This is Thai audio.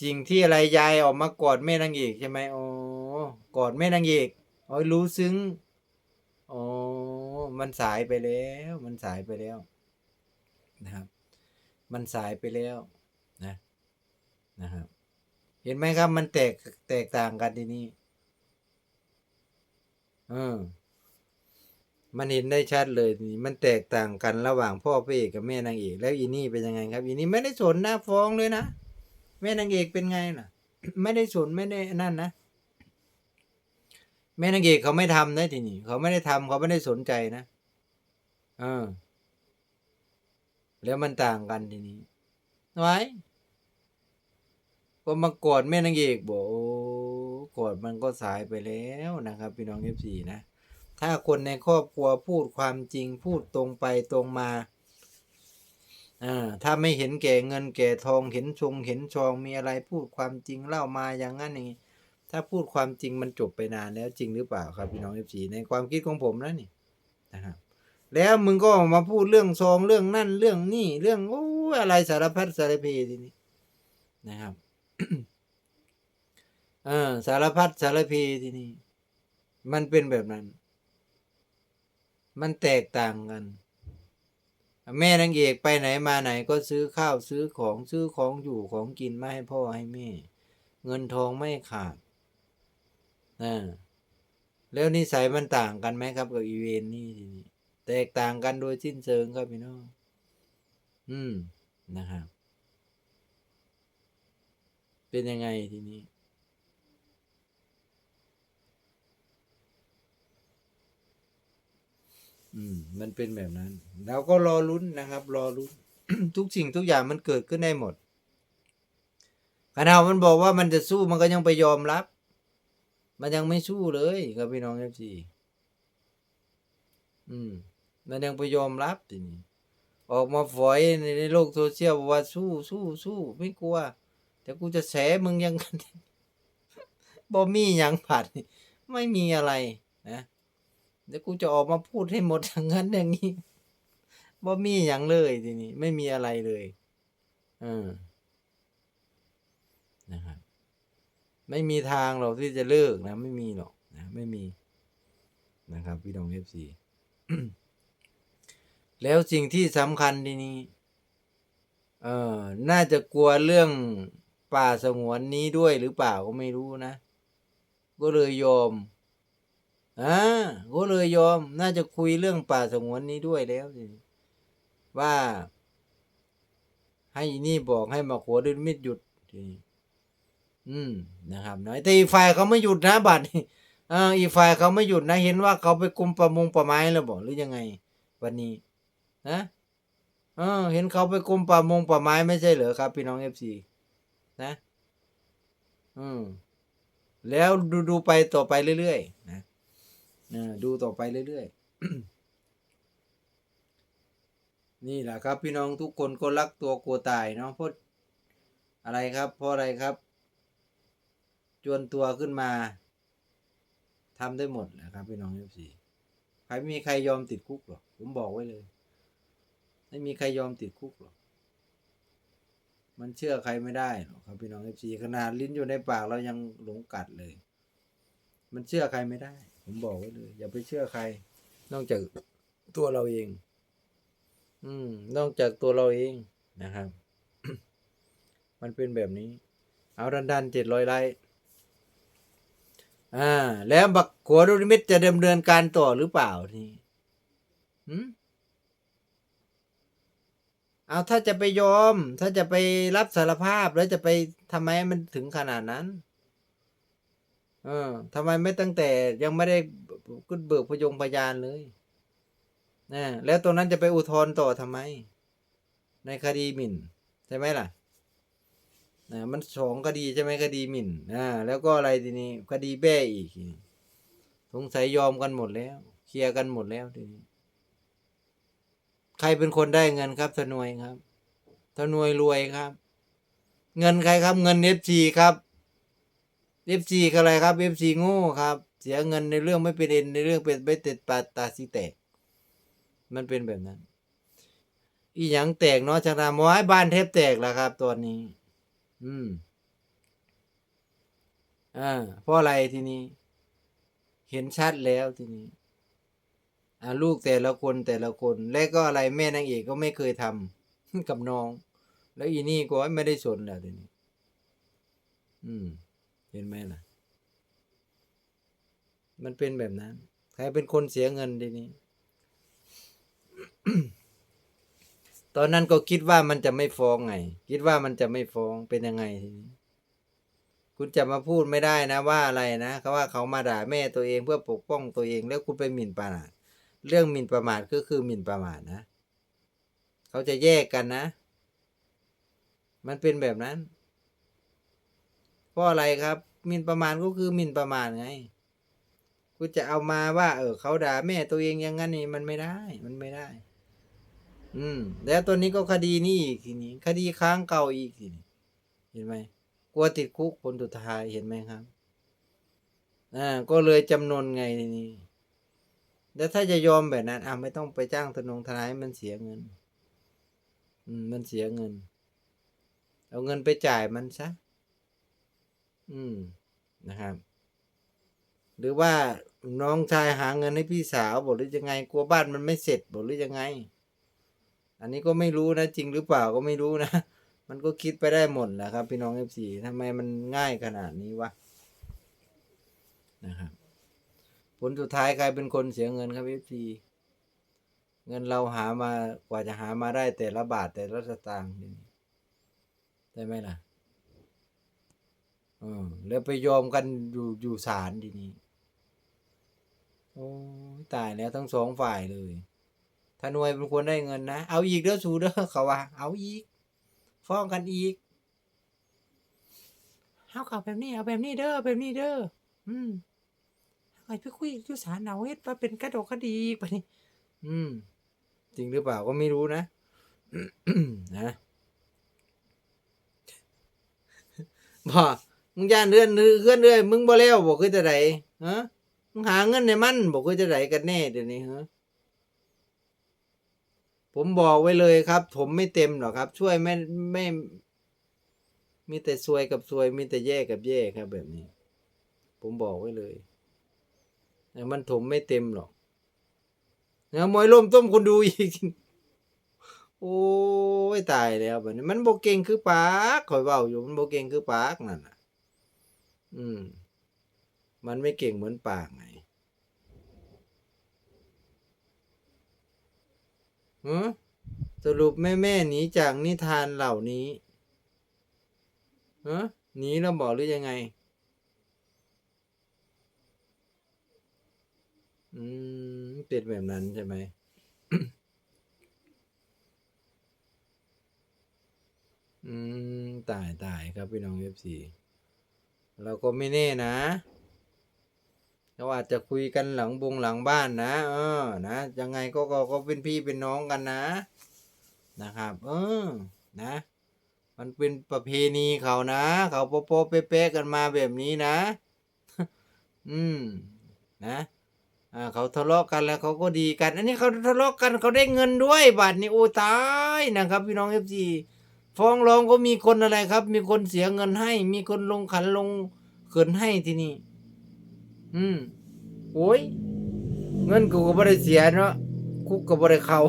สิ่งที่อะไรยายออกมากอดแม่นางเอกใช่ไหมอ๋อกอดแม่นางเอกโอ้ยรู้ซึ้งอ๋อมันสายไปแล้ว มันสายไปแล้ว นะครับ มันสายไปแล้วนะนะครับ เห็นไหมครับมันแตกแตกต่างกันทีนี้เออมันเห็นได้ชัดเลยนี้มันแตกต่างกันระหว่างพ่อพระเอกกับแม่นางเอกแล้วอีนี่เป็นยังไงครับ อีนี่ไม่ได้สนหนะฟ้องเลยนะ แม่นางเอกเป็นไงล่ะ ไม่ได้สนไม่ได้นั่นนะแม่นางเอกเขาไม่ทำนะทีนี้เขาไม่ได้ทำเขาไม่ได้สนใจนะเออแล้วมันต่างกันทีนี้ไว้ก็มากอดแม่นางเอกบอกโอ้กอดมันก็สายไปแล้วนะครับ พี่น้องเอฟซีนะ ถ้าคนในครอบครัวพูดความจริงพูดตรงไปตรงมา อ่าถ้าไม่เห็นแก่เงินแก่ทองเห็นชงเห็นชองมีอะไรพูดความจริงเล่ามาอย่างนั้นอย่างนี้ถ้าพูดความจริงมันจบไปนานแล้วจริงหรือเปล่าครับพี่น้องเอฟซีในความคิดของผมนะนี่นะครับแล้วมึงก็มาพูดเรื่องซองเรื่องนั่นเรื่องนี่เรื่องโอ้อะไรสารพัดสารเพทีนี้นะครับเออสารพัดสารเพทีนี้มันเป็นแบบนั้น มันแตกต่างกัน แม่นางเอกไปไหนมาไหนก็ซื้อข้าวซื้อของซื้อของอยู่ของกินมาให้พ่อให้แม่ เงินทองไม่ขาดนะแล้วนิสัยมันต่างกันไหมครับกับอีเวนนี่ทีนี้แตกต่างกันโดยสิ้นเชิงครับพี่น้องอืมนะครับ เป็นยังไงทีนี้ อืม มันเป็นแบบนั้นเราก็รอลุ้นนะครับ รอลุ้น ทุกสิ่งทุกอย่างมันเกิดขึ้นได้หมดขณะมันบอกว่ามันจะสู้มันก็ยังไปยอมรับ มันยังไม่สู้เลยครับพี่น้องเอฟซีอืม มันยังไปยอมรับทีนี้ออกมาฝอยในโลกโซเชียลว่าสู้สู้สู้ไม่กลัว แต่กูจะแฉมึงยังบ่มีหยังผัด ไม่มีอะไรนะ เดี๋ยวกูจะออกมาพูดให้หมดอย่างนั้นอย่างนี้บ่มีหยังเลยทีนี้ไม่มีอะไรเลยเออนะครับไม่มีทางหรอกที่จะเลิกนะ ไม่มีหรอกนะไม่มีนะครับ พี่น้องเอฟซีแล้วสิ่งที่สำคัญทีนี้ เออน่าจะกลัวเรื่องป่าสงวนนี้ด้วยหรือเปล่าก็ไม่รู้นะ ก็เลยยอม อ่าก็เลยยอม น่าจะคุยเรื่องป่าสงวนนี้ด้วยแล้วสิว่า ให้นี่บอกให้มาขัวด้วยมิดหยุดทีนี้อืมนะครับน้อยแต่อีฝ่ายเขาไม่หยุดนะบัดนี้เอออีฝ่ายเขาไม่หยุดนะ เห็นว่าเขาไปกุมประมงประไม้แล้วบอกหรือยังไง วันนี้นะเออ เห็นเขาไปกุมป่ามงป่าไม้ไม่ใช่เหรอครับพี่น้องเอฟซีนะอืมแล้วดูดูไปต่อไปเรื่อยๆนะ ดูต่อไปเรื่อยๆ นี่แหละครับ พี่น้องทุกคนก็รักตัวกลัวตายเนาะเพราะอะไรครับเพราะอะไรครับ จวนตัวขึ้นมาทำได้หมดนะครับ พี่น้องเอฟซีใครไม่มีใครยอมติดคุกหรอกผมบอกไว้เลย ไม่มีใครยอมติดคุกหรอกมันเชื่อใครไม่ได้หรอกครับพี่น้องเอฟซีขนาดลิ้นอยู่ในปากเรายังหลงกัดเลย มันเชื่อใครไม่ได้ ผมบอกไว้เลย อย่าไปเชื่อใคร นอกจากตัวเราเอง อืม นอกจากตัวเราเองนะครับ มันเป็นแบบนี้ เอาดันดันเจ็ดร้อยไลค์อ่า แล้วบักขัวดุลมิตรจะดำเนินการต่อหรือเปล่านี่ืมเอาถ้าจะไปยอม ถ้าจะไปรับสารภาพแล้วจะไปทำไมมันถึงขนาดนั้น เออทำไมไม่ตั้งแต่ยังไม่ได้ขึ้นเบิกพยงพยานเลยนะแล้วตรงนั้นจะไปอุทธรณ์ต่อทำไม ในคดีหมิ่นใช่ไหมล่ะนะมันสองคดีใช่ไหมคดีหมิ่นอ่าแล้วก็อะไรทีนี้คดีแบ้อีกสงสัยยอมกันหมดแล้ว เคลียร์กันหมดแล้วทีนี้ ใครเป็นคนได้เงินครับทนวยครับทนวยรวยครับ เงินใครครับ เงินเอฟซีครับ เอฟซีอะไรครับเอฟซีโง่ครับ เสียเงินในเรื่องไม่เป็นเอ็นในเรื่องเป็นไม่ติดปาตาสีแตก มันเป็นแบบนั้น อีหยังแตกเนาะชนะมอยบ้านเทบแตกแล้วครับตอนนี้ อืมอ่าเพราะอะไรทีนี้ เห็นชัดแล้วทีนี้อ่าลูกแต่ละคนแต่ละคน และก็อะไรแม่นางเอกก็ไม่เคยทำกับน้อง แล้วอีนี่ก็ไม่ได้สนแล้วทีนี้ อืม เห็นไหมล่ะ มันเป็นแบบนั้น ใครเป็นคนเสียเงินทีนี้ ตอนนั้นก็คิดว่ามันจะไม่ฟ้องไง คิดว่ามันจะไม่ฟ้องเป็นยังไงทีนี้คุณจะมาพูดไม่ได้นะว่าอะไรนะเขาว่าเขามาด่าแม่ตัวเองเพื่อปกป้องตัวเอง แล้วคุณไปหมิ่นประมาทเรื่องหมิ่นประมาทก็คือหมิ่นประมาทนะ เขาจะแยกกันนะ มันเป็นแบบนั้น ราะอะไรครับหมิ่นประมาทก็คือหมิ่นประมาทไงคุณจะเอามาว่า เออเขาด่าแม่ตัวเองอย่างนั้นนี่มันไม่ได้ มันไม่ได้ อืม แล้วตัวนี้ก็คดีนี้อีกทีนี้ คดีค้างเก่าอีกทีนี้เห็นไหมกลัวติดคุกผลสุดท้ายเห็นไหมครับอ่าก็เลยจำนนไงทีนี้แล้วถ้าจะยอมแบบนั้นอะไม่ต้องไปจ้างทนงทนายมันเสียเงิน อืม มันเสียเงิน เอาเงินไปจ่ายมันซะ อืมนะครับ หรือว่าน้องชายหาเงินให้พี่สาวบอกหรือยังไง กลัวบ้านมันไม่เสร็จบอกหรือยังไง อันนี้ก็ไม่รู้นะ จริงหรือเปล่าก็ไม่รู้นะ มันก็คิดไปได้หมดแหละครับ พี่น้องเอฟซีทำไมมันง่ายขนาดนี้วะนะครับผลสุดท้ายใครเป็นคนเสียเงินครับเอฟซีเงินเราหามากว่าจะหามาได้แต่ละบาทแต่ละสตางค์นี่ใช่ไหมล่ะ เออแล้วไปยอมกันอยู่อยู่ศาลทีนี้ โอ้ตายแล้วทั้งสองฝ่ายเลยถ้าหน่วยเป็นคนได้เงินนะ เอาอีกเด้อสูเด้อเขาว่า เอาอีก ฟ้องกันอีกเอาเขาแบบนี้เอาแบบนี้เด้อแบบนี้เด้ออืมเอาไปคุยยู่ศาลเอาเฮ็ดว่าเป็นกระดกคดีอีกปนี่อืม จริงหรือเปล่าก็ไม่รู้นะนะบ่ มึงย่านเรื่อนเรื่อนเรื่อยมึงบ่แล้วบ่คือจะไดฮะมึงหาเงินในมันบ่คือจะไดกันแน่เดี๋ยวนี้ฮะผมบอกไว้เลยครับ ผมไม่เต็มหรอกครับ ช่วยไม่ไม่ มีแต่ซวยกับซวย มีแต่แย่กับแย่ครับ แบบนี้ ผมบอกไว้เลยแต่มันถมไม่เต็มหรอกนะมวยล่มต้มคนดูอีกโอ้ยตายแล้วแบบนี้มันโบเก่งคือปากคอยเบาอยู่มันโบเก่งคือปากนั่นน่ะ อืม มันไม่เก่งเหมือนปากไงฮะสรุปแม่แม่หนีจากนิทานเหล่านี้ฮะหนีแล้วบอกหรือยังไง อืมเป็นแบบนั้นใช่ไหมอืม ตายตายครับพี่น้องเอฟซี เราก็ไม่แน่นะเราอาจจะคุยกันหลังบงหลังบ้านนะเออนะยังไงก็ก็ก็เป็นพี่เป็นน้องกันนะ นะครับ เออนะ มันเป็นประเพณีเขานะ เขาโปโปเป๊ะๆกันมาแบบนี้นะ อืมนะอ่าเขาทะเลาะกันแล้วเขาก็ดีกัน อันนี้เขาทะเลาะกันเขาได้เงินด้วยบาทนี้โอ้ตายนะครับ พี่น้องเอฟซี ฟ้องร้องก็มีคนอะไรครับ มีคนเสียเงินให้ มีคนลงขันลงเขินให้ที่นี่ อืมโอ้ย เงินกูก็บ่ได้เสียเนาะคุกก็บ่ได้เข้า